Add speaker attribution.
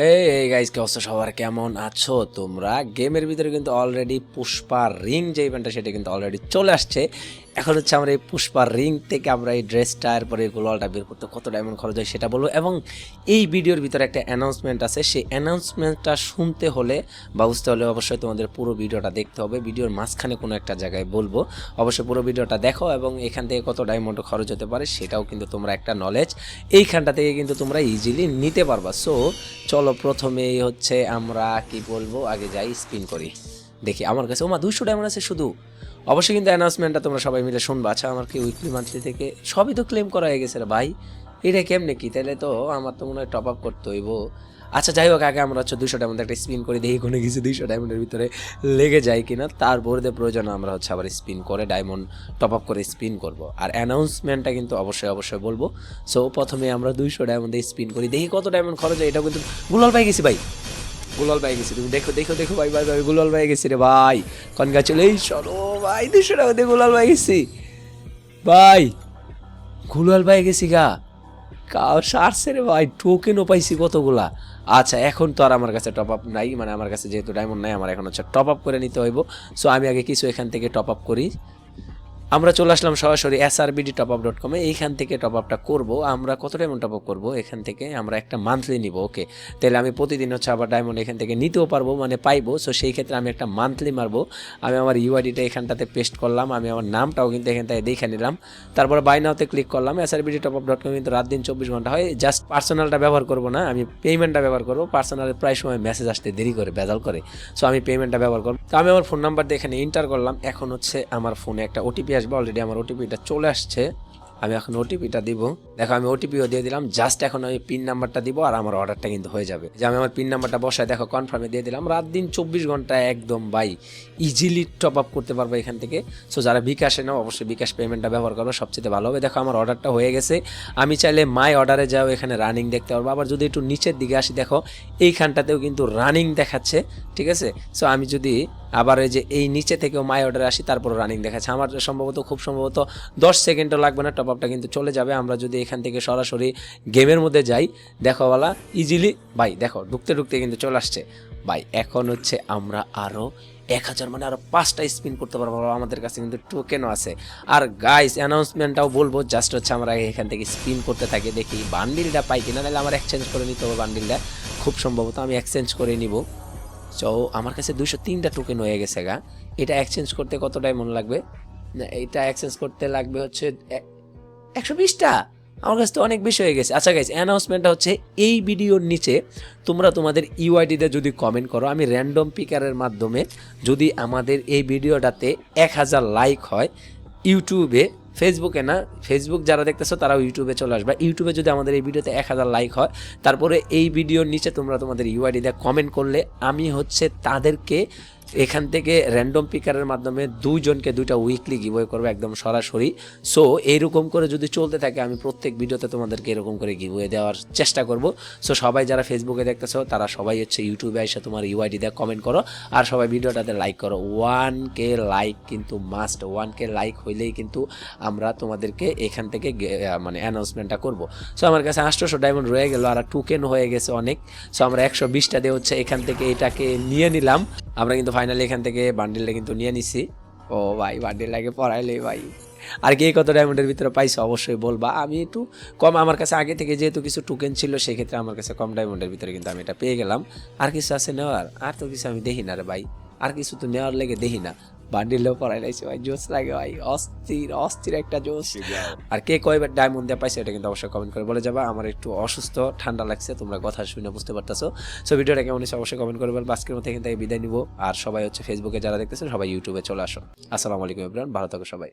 Speaker 1: এই এই গাইজ কে অবস্থা? সবার কেমন আছো তোমরা? গেমের ভিতরে কিন্তু অলরেডি পুষ্পা রিং যে ইভেন্টটা সেটা কিন্তু অলরেডি চলে আসছে। এখন হচ্ছে আমরা এই পুষ্পা রিং থেকে আমরা এই ড্রেসটা, এরপরে গোলালটা বের করতে কত ডায়মন্ড খরচ হয় সেটা বলব। এবং এই ভিডিওর ভিতরে একটা অ্যানাউন্সমেন্ট আছে, সেই অ্যানাউন্সমেন্টটা শুনতে হলে বা বুঝতে হলে অবশ্যই তোমাদের পুরো ভিডিওটা দেখতে হবে। ভিডিওর মাঝখানে কোনো একটা জায়গায় বলব। অবশ্যই পুরো ভিডিওটা দেখো এবং এখান থেকে কত ডায়মন্ড খরচ হতে পারে সেটাও কিন্তু তোমরা একটা নলেজ এইখানটা থেকে কিন্তু তোমরা ইজিলি নিতে পারবা। সো চলো প্রথমেই হচ্ছে আমরা কি বলব, আগে যাই স্পিন করি। দেখি, আমার কাছে, ওমা দুশো ডায়মন্ড আছে শুধু। অবশ্যই কিন্তু অ্যানাউন্সমেন্টটা তোমরা সবাই মিলে শুনবা। আচ্ছা আমার কি উইকলি মান্থলি থেকে সবই তো ক্লেম করা হয়ে গেছে রে ভাই। এটা কেমনে কি? তাহলে তো আমার তো মনে হয় টপ আপ করতে হইব। আচ্ছা যাই হোক, আগে আমরা হচ্ছে দুশো ডায়মন্ড একটা স্পিন করে, দেখি কোনো কিছু দুইশো ডায়মন্ডের ভিতরে লেগে যায় কিনা। তারপরে দিয়ে প্রয়োজন, আমরা হচ্ছে আবার স্পিন করে ডায়মন্ড টপ আপ করে স্পিন করব। আর অ্যানাউন্সমেন্টটা কিন্তু অবশ্যই অবশ্যই বলব। সো প্রথমে আমরা দুইশো ডায়মন্ডে স্পিন করি, দেখি কত ডায়মন্ড খরচ হয় এটা কিন্তু গুলাল পাই গেছি ভাই। গুলাল পাই গেছি। তুমি দেখো দেখো দেখো ভাই ভাই ভাই, গুলাল পাই গেছি রে ভাই। কনগ্রাচুলেশন ও ভাই, দুশো টাকা দিয়ে গুলাল পাই গেছি। ভাই, গুলাল পাই গেছি গা। কাও সারছে রে ভাই টোকেনও পাইছি কতগুলা। আচ্ছা এখন তো আর আমার কাছে টপ আপ নাই মানে আমার কাছে যেহেতু ডায়মন্ড নাই, আমার এখন হচ্ছে টপ আপ করে নিতে হইব। সো আমি আগে কিছু এখান থেকে টপ আপ করি। আমরা চলে আসলাম সরাসরি S R BD top up dot কমে এইখান থেকে টপ আপটা করব। আমরা কত ডায়মন্ড টপ আপ করব? এখান থেকে আমরা একটা মান্থলি নিব ওকে তাহলে আমি প্রতিদিন হচ্ছে আবার ডায়মন্ড এখান থেকে নিতেও পারব মানে পাইবো। সো সেই ক্ষেত্রে আমি একটা মান্থলি মারবো। আমি আমার ইউআইডিটা এখানটাতে পেস্ট করলাম, আমি আমার নামটাও কিন্তু এখান থেকে দেখে নিলাম। তারপরে বাই নাওতে ক্লিক করলাম। S R BD top up dot com কিন্তু রাত দিন চব্বিশ ঘণ্টা হয়। জাস্ট পার্সোনালটা ব্যবহার করব না, আমি পেমেন্টটা ব্যবহার করব। পার্সোনালের প্রায় সময় মেসেজ আসতে দেরি করে বেজাল করে। সো আমি পেমেন্টটা ব্যবহার করব। তো আমি আমার ফোন নাম্বার দিয়ে এখানে এন্টার করলাম। এখন হচ্ছে আমার ফোনে একটা ওটিপি আসবে অলরেডি আমার ওটিপিটা চলে আসছে। আমি এখন ওটিপিটা দিব। দেখো, আমি ওটিপিও দিয়ে দিলাম। জাস্ট এখন আমি পিন নাম্বারটা দিব আর আমার অর্ডারটা কিন্তু হয়ে যাবে। যে আমি আমার পিন নাম্বারটা বসায় দেখো কনফার্মে দিয়ে দিলাম। রাত দিন চব্বিশ ঘণ্টা একদম বাই ইজিলি টপ আপ করতে পারব এখান থেকে। সো যারা বিকাশে নাও, অবশ্যই বিকাশ পেমেন্টটা ব্যবহার করব। সবচেয়ে ভালো হবে। দেখো, আমার অর্ডারটা হয়ে গেছে। আমি চাইলে মাই অর্ডারে যাও, এখানে রানিং দেখতে পারব। আবার যদি একটু নিচের দিকে আসি, দেখো, এইখানটাতেও কিন্তু রানিং দেখাচ্ছে। ঠিক আছে? সো আমি যদি আবার এই যে এই নিচে থেকেও মাই অর্ডারে আসি তারপর রানিং দেখাচ্ছে। আমার সম্ভবত, খুব সম্ভবত দশ সেকেন্ডও লাগবে না টপ আপটা কিন্তু চলে যাবে। আমরা যদি এখান থেকে সরাসরি গেমের মধ্যে যাই দেখো বলা ইজিলি ভাই, দেখো, ঢুকতে ঢুকতে কিন্তু চলে আসছে। ভাই, এখন হচ্ছে আমরা আরও এক হাজার মানে আরও পাঁচটা স্পিন করতে পারব আমাদের কাছে কিন্তু টোকেনও আছে। আর গাইস অ্যানাউন্সমেন্টটাও বলব জাস্ট হচ্ছে আমরা এখান থেকে স্পিন করতে থাকি, দেখি বান্ডিলটা পাই কিনা, নাহলে আমার এক্সচেঞ্জ করে নিতে হবে বান্ডিলটা খুব সম্ভবত আমি এক্সচেঞ্জ করে নিব। সো আমার কাছে দুশো তিনটা টোকেন হয়ে গেছে গা। এটা এক্সচেঞ্জ করতে কত ডায়মন্ড লাগবে? এটা এক্সচেঞ্জ করতে লাগবে হচ্ছে একশো বিশটা। আমার কাছে তো অনেক বেশি হয়ে গেছে। আচ্ছা গাইজ অ্যানাউন্সমেন্টটা হচ্ছে, এই ভিডিওর নিচে তোমরা তোমাদের ইউআইডিতে যদি কমেন্ট করো, আমি র্যান্ডম পিকারের মাধ্যমে যদি আমাদের এই ভিডিওটাতে এক হাজার লাইক হয় ইউটিউবে ফেসবুকে না ফেসবুক যারা দেখতেছো তারাও ইউটিউবে চলে আসবে। ইউটিউবে যদি আমাদের এই ভিডিওতে এক হাজার লাইক হয়, তারপরে এই ভিডিওর নিচে তোমরা তোমাদের ইউআইডি দিয়ে কমেন্ট করলে আমি হচ্ছে তাদেরকে এখান থেকে র্যান্ডম পিকারের মাধ্যমে দুইজনকে দুইটা উইকলি গিভওয়ে করব একদম সরাসরি। সো এইরকম করে যদি চলতে থাকে, আমি প্রত্যেক ভিডিওতে তোমাদেরকে এরকম করে গিভওয়ে দেওয়ার চেষ্টা করব। সো সবাই যারা ফেসবুকে দেখতেছো, তারা সবাই হচ্ছে ইউটিউবে এসে তোমার ইউআইডি দিয়ে কমেন্ট করো। আর সবাই ভিডিওটাতে লাইক করো। ওয়ান কে লাইক কিন্তু মাস্ট ওয়ান কে লাইক হইলেই কিন্তু আমরা তোমাদেরকে এখান থেকে মানে অ্যানাউন্সমেন্টটা করব। সো আমার কাছে আটশোশো ডায়মন্ড রয়ে গেল, আর টোকেন হয়ে গেছে অনেক। সো আমরা একশো বিশটা দিয়ে হচ্ছে এখান থেকে এটাকে নিয়ে নিলাম। আমরা কিন্তু ফাইনালি এখান থেকে বান্ডেলটা কিন্তু নিয়ে নিছি। ও ভাই বান্ডেল আগে পড়াইলে ভাই। আর কে কত ডায়মন্ডের ভিতরে পাইছো অবশ্যই বলবা। আমি একটু কম, আমার কাছে আগে থেকে যেহেতু কিছু টোকেন ছিল, সেক্ষেত্রে আমার কাছে কম ডায়মন্ডের ভিতরে কিন্তু আমি এটা পেয়ে গেলাম। আর কিছু আছে নেওয়ার? আর তো কিছু আমি দেখি না রে ভাই। আর কিছু তো নেওয়ার লেগে দেখি না। বান্ডিলেও পড়াই লাইছে ভাই জোস লাগে ভাই অস্থির অস্থির একটা জোস আর কে কয়বার ডায়মন্ড দিয়ে পাইছে এটা কিন্তু অবশ্যই কমেন্ট করে বলে যাবা। আমার একটু অসুস্থ ঠান্ডা লাগছে তোমরা কথা শুনে বুঝতে পারতেছো। সো ভিডিওটা কেমন হচ্ছে অবশ্যই কমেন্ট করে বলব। আজকের মতো এখান থেকে বিদায় নিবো। আর সবাই হচ্ছে ফেসবুকে যারা দেখতেছেন সবাই ইউটিউবে চলে আসো। আসসালামু আলাইকুম ইব্রাহিম ভালো থাকো সবাই।